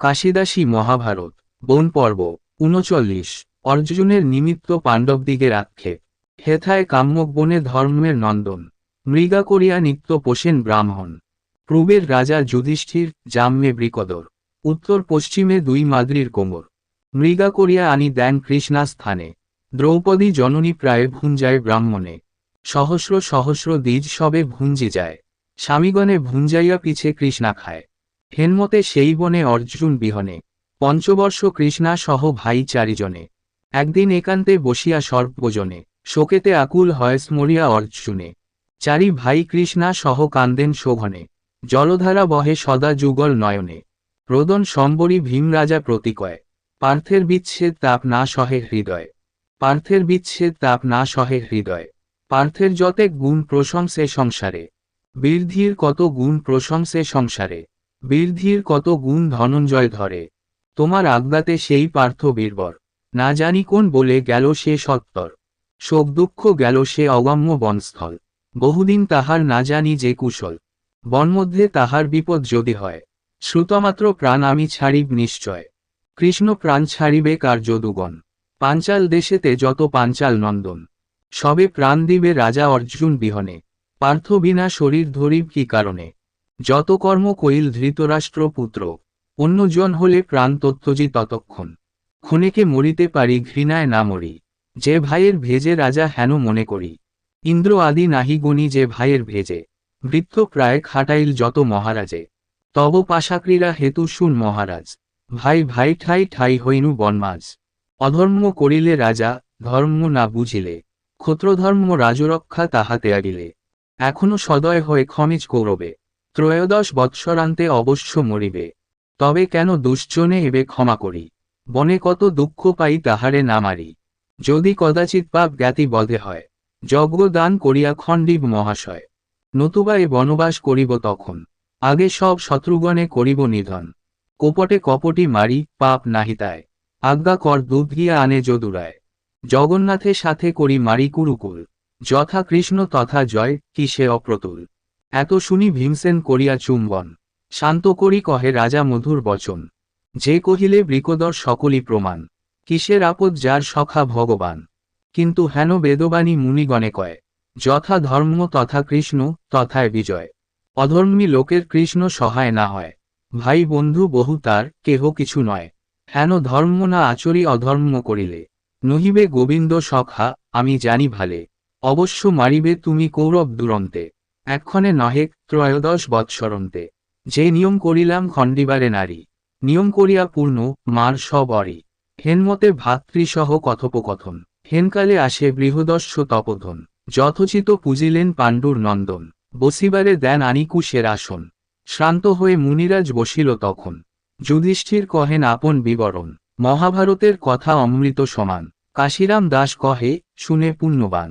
কাশিদাসী মহাভারত, বন পর্ব, উনচল্লিশ, অর্জুনের নিমিত্ত পাণ্ডবদিগের আক্ষেপ। হেথায় কাম্যক বনে ধর্মের নন্দন, মৃগা করিয়া নিত্য পোষেন ব্রাহ্মণ। পূর্বের রাজা যুধিষ্ঠির, জাম্যে বৃকদর, উত্তর পশ্চিমে দুই মাদ্রির কোমর। মৃগা করিয়া আনি দেন কৃষ্ণা স্থানে দ্রৌপদী জননী প্রায় ভুঞ্জায় ব্রাহ্মণে। সহস্র সহস্র দ্বিজ সবে ভুঞ্জি যায়, স্বামীগণে ভুঞ্জাইয়া পিছে কৃষ্ণা খায়। হেনমতে সেই বনে অর্জুন বিহনে, পঞ্চবর্ষ কৃষ্ণা সহ ভাই চারিজনে। একদিন একান্তে বসিয়া সর্বজনে শোকেতে আকুল হয় স্মরিয়া অর্জুনে। চারি ভাই কৃষ্ণা সহ কান্দেন শোভনে, জলধারা বহে সদা যুগল নয়নে। রোদন সম্বরী ভীম রাজা প্রতিকয়, পার্থের বিচ্ছেদ তাপ না সহে হৃদয়। পার্থের বিচ্ছেদ তাপ না সহে হৃদয়। পার্থের যতেক গুণ প্রশংসে সংসারে। বীরধীর কত গুণ প্রশংসে সংসারে। বীরধীর কত গুণ ধনঞ্জয় ধরে। তোমার আজ্ঞাতে সেই পার্থ বীরবর। না জানি কোন বলে গেল সে সত্তর। শোক দুঃখ গেল সে অগম্য বনস্থল। বহুদিন তাহার না জানি যে কুশল। বনমধ্যে তাহার বিপদ যদি হয়। শ্রুতমাত্র প্রাণ আমি ছাড়িব নিশ্চয়। কৃষ্ণ প্রাণ ছাড়িবে কার যদুগণ। পাঞ্চাল দেশেতে যত পাঞ্চাল নন্দন। সবে প্রাণ দিবে রাজা অর্জুন বিহনে। পার্থ বিনা শরীর ধরিব কি কারণে? যত কর্ম কইল ধৃতরাষ্ট্র পুত্র, অন্যজন হলে প্রাণ তত্ত্বজি ততক্ষণ। ক্ষণেকে মরিতে পারি, ঘৃণায় না মরি। যে ভাইয়ের ভেজে রাজা হেন মনে করি। ইন্দ্র আদি নাহি গুণী যে ভাইয়ের ভেজে। বৃত্ত প্রায় খাটাইল যত মহারাজে। তব পাশাক্রীরা হেতু শুন মহারাজ। ভাই ভাই ঠাই ঠাই হইনু বনমাজ। অধর্ম করিলে রাজা, ধর্ম না বুঝিলে। ক্ষত্রধর্ম রাজরক্ষা তাহাতে ত্যাগিলে এখনও সদয় হয়ে ক্ষমিজ কৌরবে। ত্রয়োদশ বৎসরান্তে অবশ্য মরিবে। তবে কেন দুশ্চনে এবে ক্ষমা করি? বনে কত দুঃখ পাই তাহারে না মারি। যদি কদাচিৎ পাপ জ্ঞাতি বধে হয়, যজ্ঞদান করিয়া খণ্ডিব মহাশয়। নতুবা এ বনবাস করিব তখন। আগে সব শত্রুগণে করিব নিধন। কোপটে কপটি মারি, পাপ নাহিতায় আজ্ঞা কর দুধ গিয়া আনে যদুরায়। জগন্নাথের সাথে করি মারি কুরুকুল। যথা কৃষ্ণ তথা জয় কিসে অপ্রতুল। এত শুনি ভীমসেন করিয়া চুম্বন। শান্ত করি কহে রাজা মধুর বচন। যে কহিলে বৃকদর সকলই প্রমাণ। কিসের আপদ যার সখা ভগবান। কিন্তু হেন বেদবাণী মুনিগণে কয়, যথা ধর্ম তথা কৃষ্ণ, তথায় বিজয়। অধর্মী লোকের কৃষ্ণ সহায় না হয়। ভাই বন্ধু বহু তার, কেহ কিছু নয়। হেন ধর্ম না আচরি অধর্ম করিলে। নহিবে গোবিন্দ সখা, আমি জানি ভালে। অবশ্য মারিবে তুমি কৌরব দুরন্তে। এক্ষণে নহে ত্রয়োদশ বৎসরন্তে। যে নিয়ম করিলাম খণ্ডিবারে নারী, নিয়ম করিয়া পূর্ণ, মার সব অরি। হেনমতে ভাতৃসহ কথোপকথন। হেনকালে আসে বৃহদস্য তপোধন। যথোচিত পুজিলেন পাণ্ডুর নন্দন। বসিবারে দেন আনিকুশের আসন। শ্রান্ত হয়ে মুনিরাজ বসিল তখন। যুধিষ্ঠির কহেন আপন বিবরণ। মহাভারতের কথা অমৃত সমান। কাশিরাম দাস কহে, শুনে পুণ্যবান।